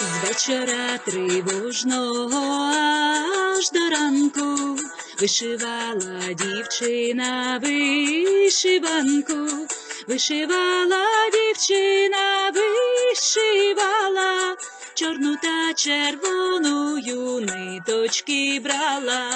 З вечора тривожного аж до ранку вишивала дівчина вишиванку, вишивала дівчина, вишивала, чорну та червоною ниточки брала.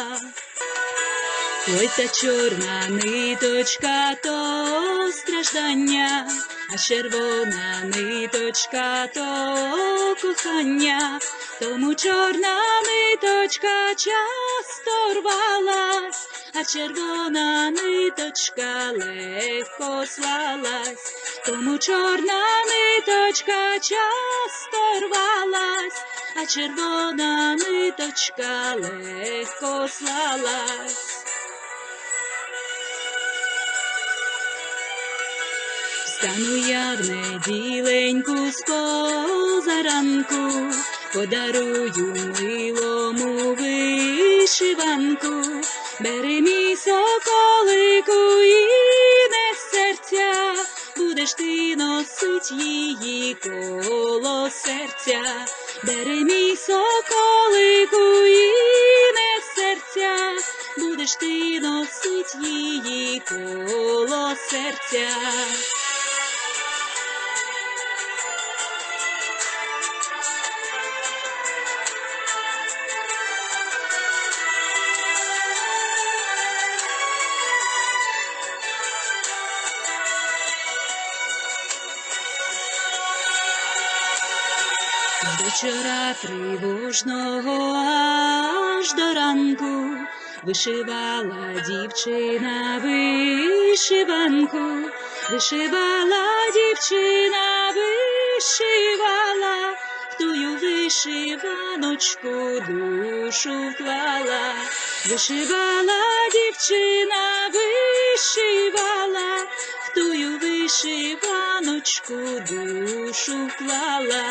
Ой, та чорна ниточка то страждання, а червона ниточка то кохання, тому чорна ниточка часто рвалась, а червона ниточка легко слалась, тому чорна ниточка часто рвалась, а червона ниточка легко слалась. Стану я в неділеньку з позаранку, подарую милому вишиванку, бери мій соколику і не серця, будеш ти носить її коло серця, бери мій соколику і не серця, будеш ти носить її коло серця. З вечора тривожного аж до ранку вишивала дівчина вишиванку, вишивала дівчина, вишивала, в тую вишиваночку душу вклала, вишивала дівчина, вишивала, в тую вишиваночку душу вклала.